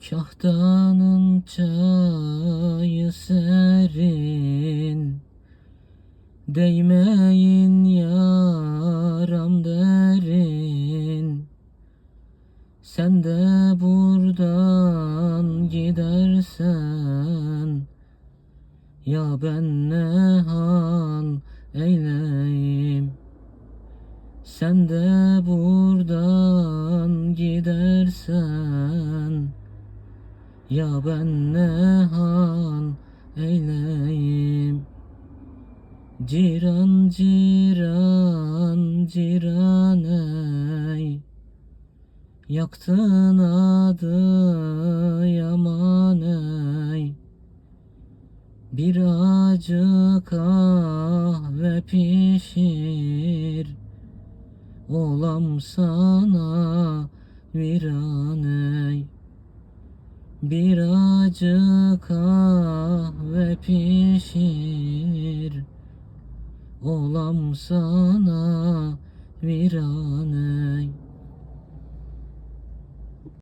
Kahtanın çayı serin. Değmeyin yaram derin. Sen de buradan gidersen Ya ben ne hal eyleyim? Sen de buradan gidersen Ya ben ne hal eyleyim? Ciran ciran ciran ey. Yaktın adı yaman ey. Bir acı kahve pişir. Olam sana viran Bir acı kahve pişir. Olam sana viran